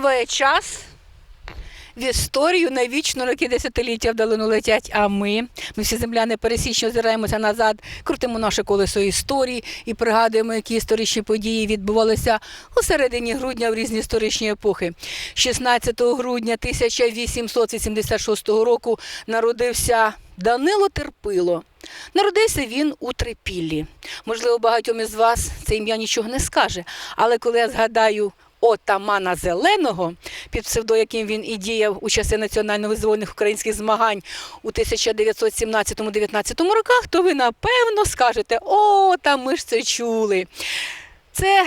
Спливає час. В історію на вічно роки десятиліття вдалину летять. А ми, ми всі земляни пересічно озираємося назад, крутимо наше колесо історії і пригадуємо, які історичні події відбувалися у середині грудня в різні історичні епохи. 16 грудня 1886 року народився Данило Терпило. Народився він у Трипіллі. Можливо, багатьом із вас це ім'я нічого не скаже, але коли я згадаю отамана Зеленого, під псевдо, яким він і діяв у часи національно-визвольних українських змагань у 1917-19 роках, то ви напевно скажете: о, та ми ж це чули. Це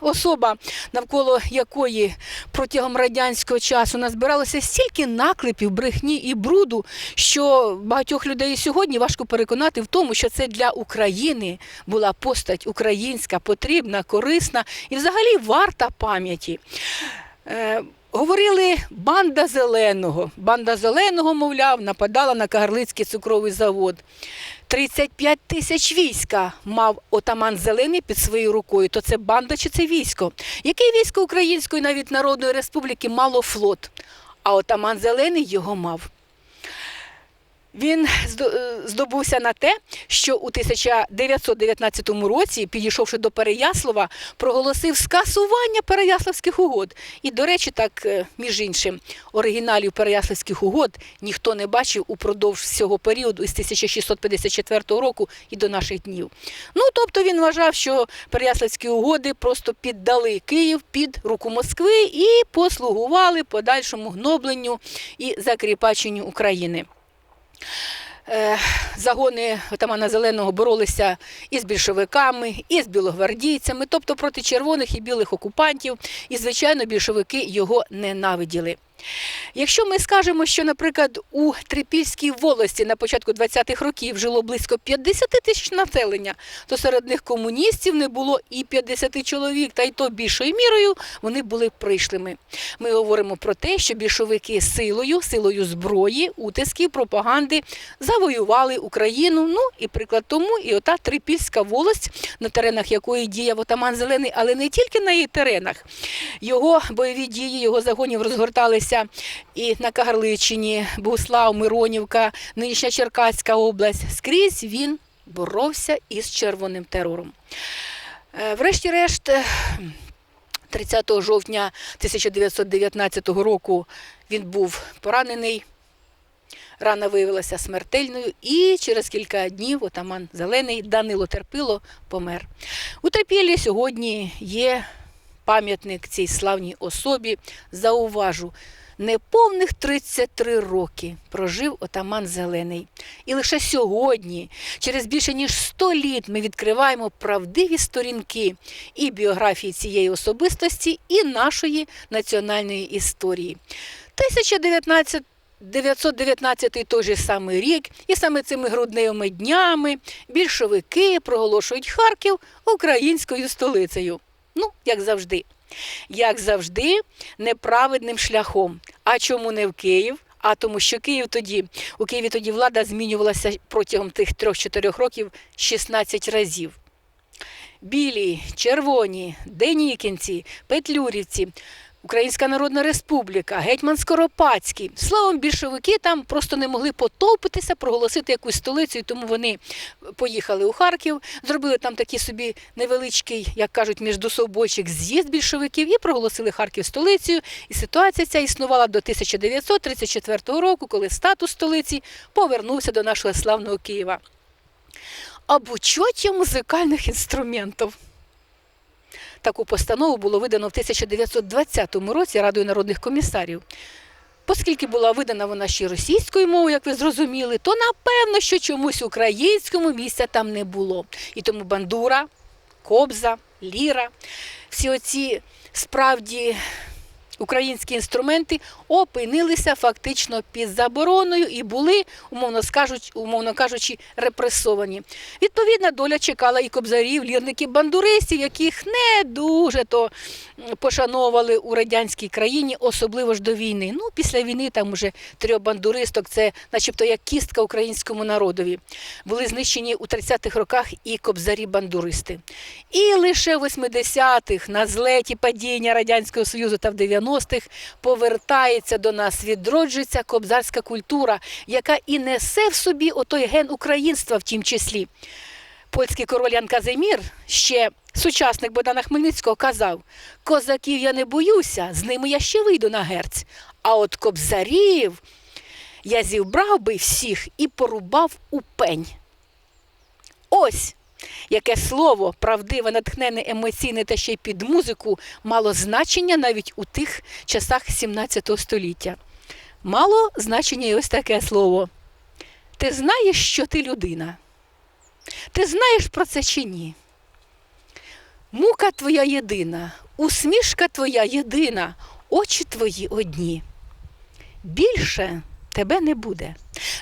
особа, навколо якої протягом радянського часу назбиралося стільки наклепів, брехні і бруду, що багатьох людей сьогодні важко переконати в тому, що це для України була постать українська, потрібна, корисна і взагалі варта пам'яті. Е, Говорили банда зеленого. Банда зеленого, мовляв, нападала на Кагарлицький цукровий завод. 35 тисяч війська мав отаман Зелений під своєю рукою. То це банда чи це військо? Яке військо Української навіть Народної Республіки мало флот, а отаман Зелений його мав. Він е, здобувся на те, що у 1919 році, підійшовши до Переяслава, проголосив скасування Переяславських угод. І, до речі, так, е, між іншим, оригіналів Переяславських угод ніхто не бачив упродовж всього періоду із 1654 року і до наших днів. Ну, тобто він вважав, що Переяславські угоди просто піддали Київ під руку Москви і послугували подальшому гнобленню і закріпаченню України. Е, Загони отамана Зеленого боролися і з більшовиками, і з білогвардійцями, тобто проти червоних і білих окупантів. І, звичайно, більшовики його ненавиділи. Якщо ми скажемо, що, наприклад, у Трипільській волості на початку 20-х років жило близько 50 тисяч населення, то серед них комуністів не було і 50 чоловік, та й то більшою мірою вони були пришлими. Ми говоримо про те, що більшовики силою, силою зброї, утисків, пропаганди завоювали Україну. Ну і приклад тому і ота Трипільська волость, на теренах якої діяв отаман Зелений, але не тільки на її теренах. Його бойові дії, його загонів розгорталися і на Кагарличині, Богуслав, Миронівка, нинішня Черкаська область. Скрізь він боровся із червоним терором. Е, Врешті-решт, е, 30 жовтня 1919 року він був поранений. Рана виявилася смертельною, і через кілька днів отаман Зелений Данило Терпило помер. У Трипіллі сьогодні є пам'ятник цій славній особі. Зауважу, неповних 33 роки прожив отаман Зелений. І лише сьогодні, через більше ніж 100 літ, ми відкриваємо правдиві сторінки і біографії цієї особистості, і нашої національної історії. 1019 919 той же самий рік, і саме цими грудневими днями більшовики проголошують Харків українською столицею. Ну, як завжди. Як завжди, неправедним шляхом. А чому не в Київ? А тому, що Київ тоді у Києві тоді влада змінювалася протягом тих 3-4 років 16 разів. Білі, червоні, денікінці, петлюрівці, Українська Народна Республіка, гетьман Скоропадський. Словом, більшовики там просто не могли потовпитися, проголосити якусь столицю, і тому вони поїхали у Харків, зробили там такий собі невеличкий, як кажуть, міждособойчик з'їзд більшовиків і проголосили Харків столицею. І ситуація ця існувала до 1934 року, коли статус столиці повернувся до нашого славного Києва. Об учоті музикальних інструментів. Таку постанову було видано в 1920 році Радою народних комісарів. Оскільки була видана вона ще російською мовою, як ви зрозуміли, то напевно, що чомусь українському місця там не було. І тому бандура, кобза, ліра, всі оці справді українські інструменти опинилися фактично під забороною і були, умовно скажуть, умовно кажучи, репресовані. Відповідна доля чекала і кобзарів, лірників, бандуристів, яких не дуже то пошановували у радянській країні, особливо ж до війни. Ну, після війни там уже трьох бандуристок, це начебто як кістка українському народові. Були знищені у 30-х роках і кобзарі-бандуристи. І лише в 80-х на злеті падіння Радянського Союзу та в 90-х повертається до нас, відроджується кобзарська культура, яка і несе в собі отой ген українства в тім числі. Польський король Ян Казимір, ще сучасник Богдана Хмельницького, казав: козаків я не боюся, з ними я ще вийду на герць. А от кобзарів я зібрав би всіх і порубав у пень. Ось яке слово, правдиве, натхнене, емоційне та ще й під музику, мало значення навіть у тих часах 17 століття. Мало значення і ось таке слово. Ти знаєш, що ти людина? Ти знаєш про це чи ні? Мука твоя єдина, усмішка твоя єдина, очі твої одні. Більше тебе не буде.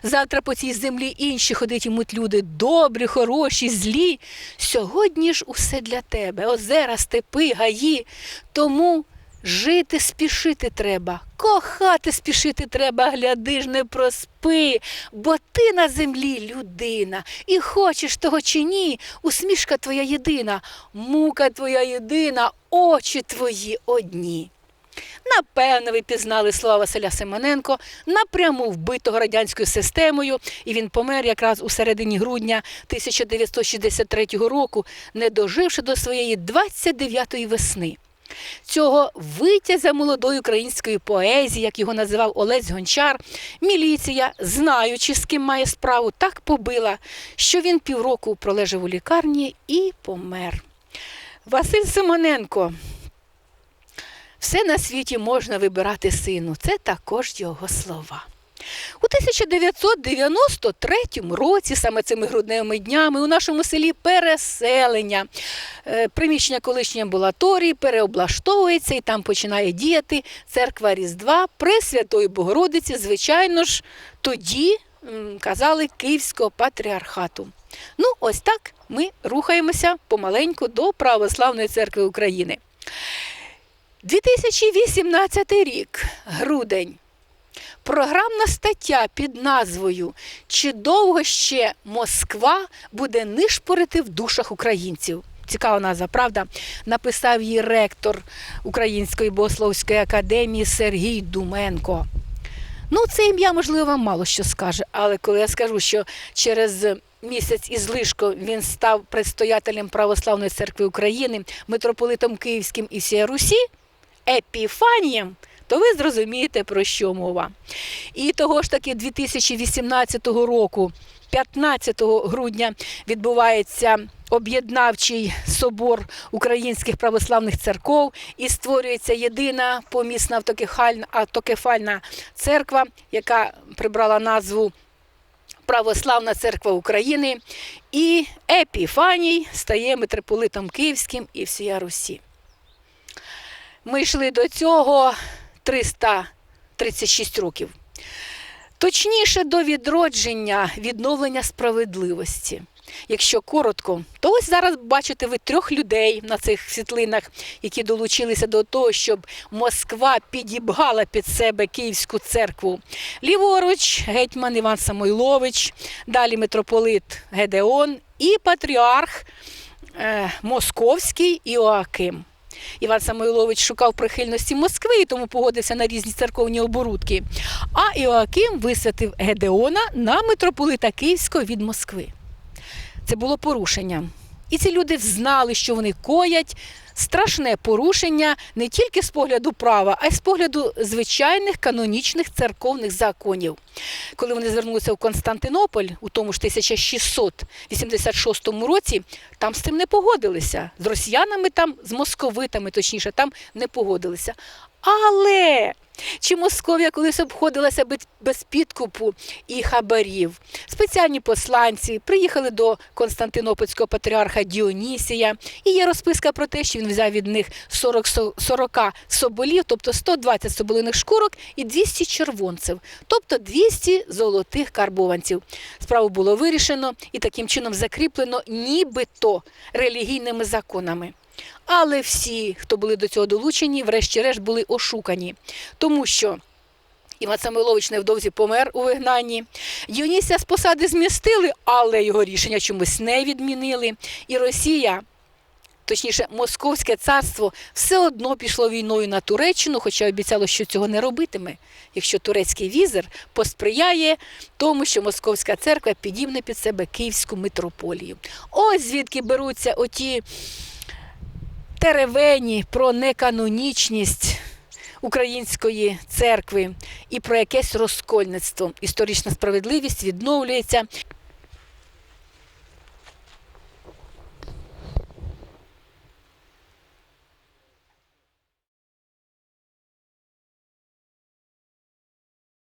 Завтра по цій землі інші ходитимуть люди добрі, хороші, злі. Сьогодні ж усе для тебе, озера, степи, гаї. Тому жити спішити треба, кохати спішити треба, гляди ж не проспи, бо ти на землі людина, і хочеш того чи ні, усмішка твоя єдина, мука твоя єдина, очі твої одні. Напевно, ви пізнали слова Василя Симоненко, напряму вбитого радянською системою, і він помер якраз у середині грудня 1963 року, не доживши до своєї 29-ї весни. Цього витязя молодої української поезії, як його називав Олесь Гончар, міліція, знаючи, з ким має справу, так побила, що він півроку пролежав у лікарні і помер. Василь Симоненко все на світі можна вибирати сину. Це також його слова. У 1993 році, саме цими грудневими днями, у нашому селі переселення. Е, Приміщення колишньої амбулаторії переоблаштовується і там починає діяти церква Різдва при Святої Богородиці, звичайно ж, тоді казали Київського патріархату. Ну, ось так ми рухаємося помаленьку до Православної церкви України. 2018 рік, грудень. Програмна стаття під назвою Чи довго ще Москва буде нишпорити в душах українців? Цікава назва, правда? Написав її ректор Української богословської академії Сергій Думенко. Ну, це ім'я, можливо, вам мало що скаже, але коли я скажу, що через місяць із лишко він став предстоятелем Православної церкви України, митрополитом Київським і всієї Русі, епіфанієм, то ви зрозумієте, про що мова. І того ж таки 2018 року, 15 грудня, відбувається об'єднавчий собор українських православних церков і створюється єдина помісна автокефальна, церква, яка прибрала назву Православна церква України. І Епіфаній стає митрополитом Київським і всія Русі. Ми йшли до цього 336 років. Точніше, до відродження, відновлення справедливості. Якщо коротко, то ось зараз бачите ви трьох людей на цих світлинах, які долучилися до того, щоб Москва підібгала під себе Київську церкву. Ліворуч гетьман Іван Самойлович, далі митрополит Гедеон і патріарх е, Московський Іоаким. Іван Самойлович шукав прихильності Москви і тому погодився на різні церковні оборудки. А Іоаким висвятив Гедеона на митрополита Київського від Москви. Це було порушення. І ці люди знали, що вони коять страшне порушення не тільки з погляду права, а й з погляду звичайних канонічних церковних законів. Коли вони звернулися в Константинополь у тому ж 1686 році, там з цим не погодилися. З росіянами там, з московитами, точніше, там не погодилися. Але Чи Московія колись обходилася без- підкупу і хабарів? Спеціальні посланці приїхали до Константинопольського патріарха Діонісія, і є розписка про те, що взяв від них 40, со- 40 соболів, тобто 120 соболиних шкурок і 200 червонців, тобто 200 золотих карбованців. Справу було вирішено і таким чином закріплено нібито релігійними законами. Але всі, хто були до цього долучені, врешті-решт були ошукані, тому що Іван Самойлович невдовзі помер у вигнанні. Діонісія з посади змістили, але його рішення чомусь не відмінили. І Росія, точніше, Московське царство, все одно пішло війною на Туреччину, хоча обіцяло, що цього не робитиме, якщо турецький візир посприяє тому, що Московська церква підімне під себе Київську митрополію. Ось звідки беруться оті теревені про неканонічність української церкви і про якесь розкольництво. Історична справедливість відновлюється.